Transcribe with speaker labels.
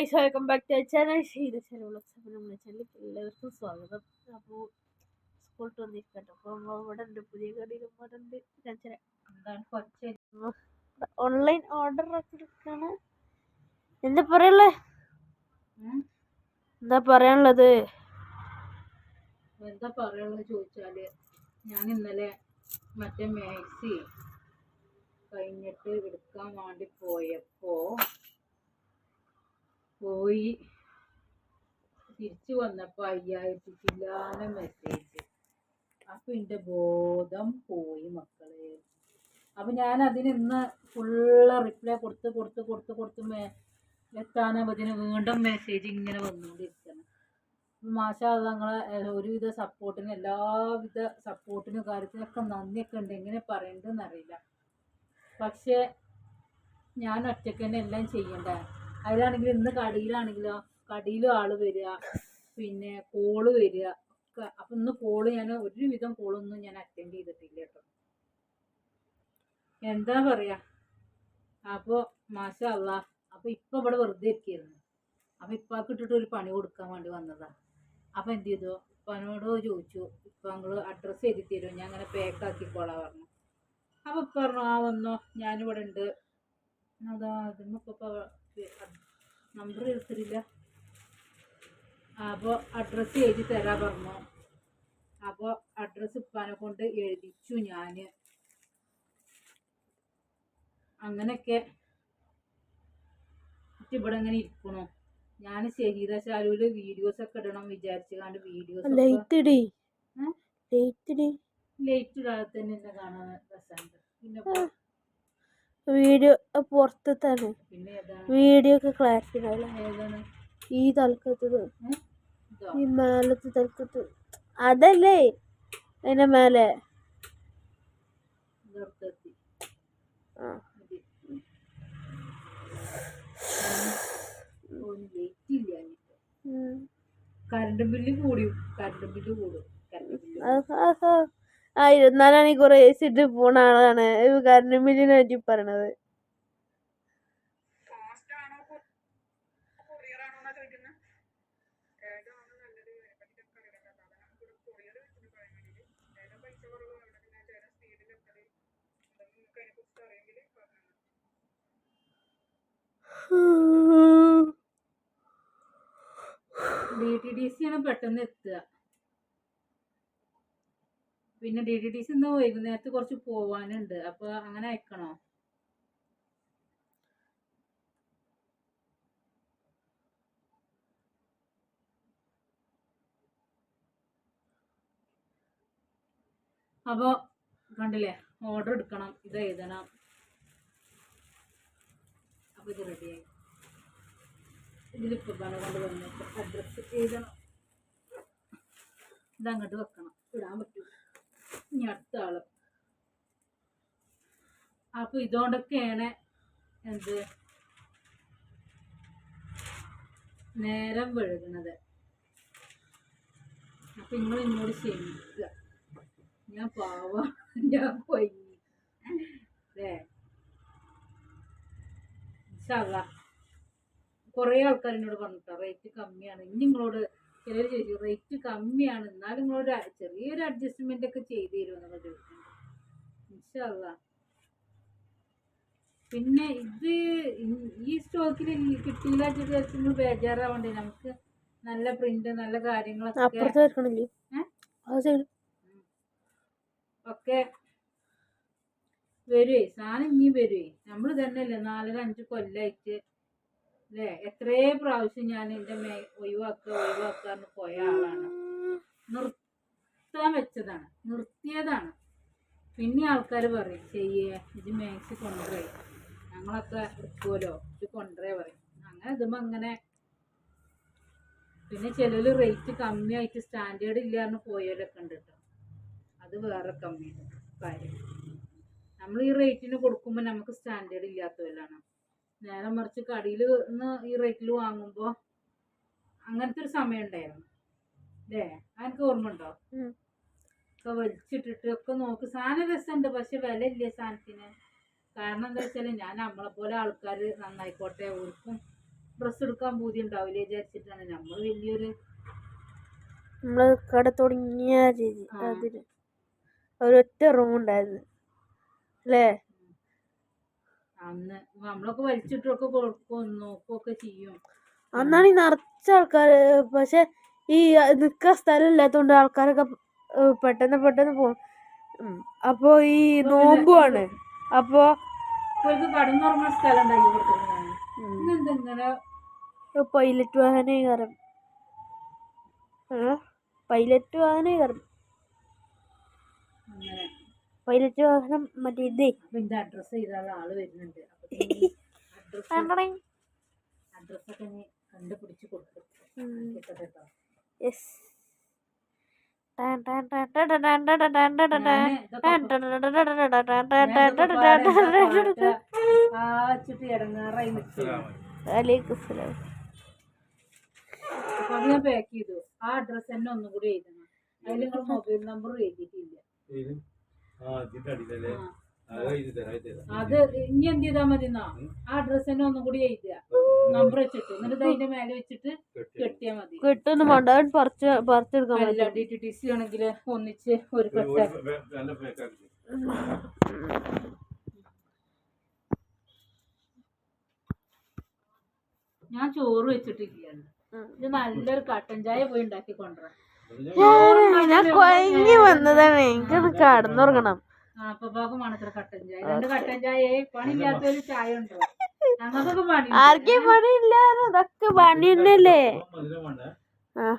Speaker 1: Guys welcome back to channel channel നമ്മുടെ ചാനലിലേക്ക് എല്ലാവർക്കും സ്വാഗതം അപ്പോൾ സ്കൂളിൽ വന്നിരിക്കട്ടെ അപ്പോൾ ഇവിടെ ഉണ്ട് പുതിയ കടയിൽ ഇവിടെ ഉണ്ട് ഞാൻ ചില
Speaker 2: എന്താണ് കുറച്ച്
Speaker 1: ഓൺലൈൻ ഓർഡർ എടുക്കാണ് എന്താ പറയാനുള്ളത് എന്താ പറയാനുള്ളത്
Speaker 2: എന്താ പറയാനുള്ളത് ചോദിച്ചാൽ ഞാൻ ഇന്നലെ മറ്റേ മാക്സി കഴിഞ്ഞിട്ട് എടുക്കാൻ വേണ്ടി പോയപ്പോ പോയി. തിരിച്ചു വന്നപ്പോ അയ്യായിരത്തി ചില്ലാന മെസ്സേജ് അപ്പൊ എന്റെ ബോധം പോയി മക്കളെ. അപ്പൊ ഞാൻ അതിന് ഇന്ന് ഫുള്ള് റിപ്ലൈ കൊടുത്ത് കൊടുത്ത് കൊടുത്ത് കൊടുത്ത് മേ എത്താനതിന് വീണ്ടും മെസ്സേജ് ഇങ്ങനെ വന്നുകൊണ്ടിരിക്കണം മാഷാ ഞങ്ങളെ ഒരുവിധ സപ്പോർട്ടിന് എല്ലാവിധ സപ്പോർട്ടിനും കാര്യത്തിനൊക്കെ നന്ദിയൊക്കെ ഉണ്ട്. എങ്ങനെ അറിയില്ല പക്ഷേ ഞാൻ ഒറ്റയ്ക്ക് തന്നെ എല്ലാം ചെയ്യണ്ട? അതിലാണെങ്കിൽ ഇന്ന് കടയിലാണെങ്കിലോ കടയിലും ആൾ വരിക പിന്നെ കോൾ വരിക ഒക്കെ. അപ്പം ഇന്ന് കോൾ ഞാൻ ഒരുവിധം കോളൊന്നും ഞാൻ അറ്റൻഡ് ചെയ്തിട്ടില്ല കേട്ടോ. എന്താ പറയാ? അപ്പോൾ മാഷാ അള്ളാ അപ്പോൾ ഇപ്പം ഇവിടെ വെറുതെ ഇരിക്കുകയായിരുന്നു അപ്പോൾ ഇപ്പാക്ക് ഇട്ടിട്ട് ഒരു പണി കൊടുക്കാൻ വേണ്ടി വന്നതാ. അപ്പോൾ എന്ത് ചെയ്തു? ഇപ്പനോട് ചോദിച്ചു ഇപ്പം നിങ്ങൾ അഡ്രസ്സ് എഴുതി തരുമോ ഞാൻ അങ്ങനെ പാക്ക് ആക്കിക്കോളാ പറഞ്ഞു. അപ്പോൾ പറഞ്ഞു ആ വന്നോ. ഞാനിവിടെ ഉണ്ട് അതാ അതിമ്മപ്പോൾ നമ്പർ എടുത്തിട്ടില്ല. അപ്പോൾ അഡ്രസ്സ് എഴുതി തരാൻ പറഞ്ഞു. അപ്പോൾ അഡ്രസ്സ് ഇപ്പാനെ കൊണ്ട് എഴുതിച്ചു ഞാൻ അങ്ങനെയൊക്കെ ഇവിടെ ഇങ്ങനെ ഇരിക്കണു. ഞാൻ ഷഹീദ ശാലുവിൽ വീഡിയോസ് ഒക്കെ ഇടണം വിചാരിച്ചു കണ്ട് വീഡിയോസ്
Speaker 1: ലേറ്റ്
Speaker 2: ഇടാതെ തന്നെ എന്നെ കാണാൻ രസമുണ്ട് പിന്നെ
Speaker 1: വീഡിയോ പുറത്താണ്
Speaker 2: പിന്നെ ഏതാണ്?
Speaker 1: വീഡിയോ ഒക്കെ ക്ലാരിറ്റി ഉണ്ടാവില്ല. ഈ തലക്കത്തത്? ഈ മേലത്തെ തലക്കത്ത് അതല്ലേ? അതിന്റെ മേലെ.
Speaker 2: കറണ്ട് ബില്ല് കൂടി കറണ്ട് ബില്ല് കൂടും. കറണ്ട് ബില്ല്
Speaker 1: ആ ഇരുപത്തിനാലാണ് കുറെ വെച്ചിട്ട് പോണ ആളാണ്. കാരണം ബില്ലിനെ പറ്റി പറയണത്.
Speaker 2: ഡി ടി ഡി സി ആണ് പെട്ടെന്ന് എത്തുക. പിന്നെ ഡി ടി ഡി സി ഇന്ന് വൈകുന്നേരത്ത് കുറച്ച് പോവാനുണ്ട്. അപ്പൊ അങ്ങനെ അയക്കണോ? അപ്പോൾ കണ്ടില്ലേ? ഓർഡർ എടുക്കണം. ഇത് എഴുതണം. അപ്പോൾ ഇത് റെഡിയായി ഇതിലിപ്പോൾ പല കൊണ്ട് വന്നിട്ട് അഡ്രസ്സ് എഴുതണം. ഇതങ്ങോട്ട് വെക്കണം. ഇടാൻ പറ്റും. ഇനി അടുത്ത ആൾ. അപ്പൊ ഇതുകൊണ്ടൊക്കെയാണ് എന്ത്? നേരം വഴുകണത്. അപ്പൊ നിങ്ങൾ എന്നോട് ക്ഷമിക്കുക. ഞാൻ പാവ. ഞാൻ പോയി അല്ലേ കുറേ ആൾക്കാർ എന്നോട് പറഞ്ഞിട്ടോ റേറ്റ് കമ്മിയാണ്. ഇനി നിങ്ങളോട് ചിലർ ചോദിച്ചു റേറ്റ് കമ്മിയാണ്. എന്നാലും നിങ്ങളൊരു ചെറിയൊരു അഡ്ജസ്റ്റ്മെന്റ് ഒക്കെ ചെയ്തു തരുമെന്നൊക്കെ ചോദിക്കുന്നുണ്ട് ഇൻഷാല്ല പിന്നെ ഇത് ഈ സ്റ്റോക്കിൽ കിട്ടിയില്ല വെച്ചിട്ട് നിങ്ങൾ ബേജാറാവണ്ടേ? നമുക്ക് നല്ല പ്രിന്റ് നല്ല കാര്യങ്ങളൊക്കെ ഒക്കെ വരുവേ. സാധനം ഇനി വരുവേ. നമ്മൾ തന്നെയല്ലേ നാലര അഞ്ച് കൊല്ലായിട്ട് അല്ലേ എത്രേ പ്രാവശ്യം ഞാൻ എന്റെ മേ ഒഴിവാക്കുക ഒഴിവാക്കാന്ന് പോയ ആളാണ്. നിർത്താൻ വെച്ചതാണ്. നിർത്തിയതാണ്. പിന്നെ ആൾക്കാർ പറയും ചെയ്യേ ഇത് മേക്സ് കൊണ്ടുവരേ ഞങ്ങളൊക്കെ എടുക്കുമല്ലോ ഇത് കൊണ്ടുവരേ പറയും. അങ്ങനെ ഇതും അങ്ങനെ പിന്നെ ചിലർ റേറ്റ് കമ്മിയായിട്ട് സ്റ്റാൻഡേർഡ് ഇല്ലാന്ന് പോയവരൊക്കെ ഉണ്ട് കേട്ടോ അത് വേറെ കമ്മിയാണ് കാര്യം. നമ്മൾ ഈ റേറ്റിന് കൊടുക്കുമ്പോൾ നമുക്ക് സ്റ്റാൻഡേർഡ് ഇല്ലാത്തവരാണ്. നേരെ മറിച്ച് കടയിൽ നിന്ന് ഈ റേറ്റിൽ വാങ്ങുമ്പോൾ അങ്ങനത്തെ ഒരു സമയം ഉണ്ടായിരുന്നു. അല്ലേ അനക്ക് ഓർമ്മ ഉണ്ടോ ഒക്കെ വലിച്ചിട്ടിട്ട് ഒക്കെ നോക്കി. സാധനം രസമുണ്ട് പക്ഷെ വില ഇല്ല സാധനത്തിന്. കാരണം എന്താ വെച്ചാൽ ഞാൻ നമ്മളെ പോലെ ആൾക്കാർ നന്നായിക്കോട്ടെ ഓർക്കും. ഡ്രസ്സ് എടുക്കാൻ പൂതി ഉണ്ടാവില്ല വിചാരിച്ചിട്ടാണ്. നമ്മൾ വലിയൊരു
Speaker 1: നമ്മൾ കട തുടങ്ങിയ രീതി ഒരൊറ്റ റൂം ഉണ്ടായിരുന്നു. അല്ലേ
Speaker 2: അന്ന് നമ്മളൊക്കെ വലിച്ചിട്ടൊക്കെ കൊടുക്കും നോക്കുകയൊക്കെ ചെയ്യും.
Speaker 1: അന്നാണ് ഈ നിറച്ച ആൾക്കാർ പക്ഷെ ഈ നിൽക്കാൻ സ്ഥലം ഇല്ലാത്തതുകൊണ്ട് ആൾക്കാരൊക്കെ പെട്ടെന്ന് പെട്ടെന്ന് പോകും ഉം. അപ്പൊ ഈ നോമ്പുമാണ് അപ്പോ
Speaker 2: ഇവർക്ക് കടന്നുറങ്ങാൻ സ്ഥലം ഉണ്ടാക്കി കൊടുക്കുന്നത് ഇങ്ങനെ
Speaker 1: പൈലറ്റ് വാഹന കയറും. പൈലറ്റ് വാഹന കയറും. പൈലറ്റ് വാഹനം മറ്റേ ഇതേ
Speaker 2: നിന്റെ ആൾ വരുന്നുണ്ട് കണ്ടുപിടിച്ച്
Speaker 1: യെസ്
Speaker 2: ഞാൻ പാക്ക് ചെയ്തു ആ അഡ്രസ് തന്നെ ഒന്നും കൂടി എഴുതണം അതിൽ നിങ്ങൾ മൊബൈൽ നമ്പർ എഴുതിയിട്ടില്ല
Speaker 3: അത്
Speaker 2: ഇനി എന്ത് ചെയ്താ മതി എന്നാ ആ ഡ്രസ് തന്നെ ഒന്നും കൂടി എഴുതുക. നമ്പർ വെച്ചിട്ട്. എന്നിട്ട് അതിന്റെ മേലെ വെച്ചിട്ട് കെട്ടിയാ മതി.
Speaker 1: കെട്ടൊന്നും വേണ്ട. പറിച്ച് പറിച്ചെടുക്കാൻ
Speaker 2: അല്ല
Speaker 1: പറ്റും.
Speaker 2: ഡി ടി ടി സി ആണെങ്കിൽ ഒന്നിച്ച് ഒരു കെട്ട ഞാൻ ചോറ് വെച്ചിട്ടില്ല. ഇത് നല്ലൊരു കട്ടൻ ചായ പോയി ഉണ്ടാക്കി കൊണ്ടുവരാം
Speaker 1: ഞാൻ കൊയങ്ങി വന്നതാണ്. എനിക്കത് കടന്നുറങ്ങണം. ആർക്കും പണിയില്ല അതൊക്കെ പണി തന്നെയല്ലേ? ആ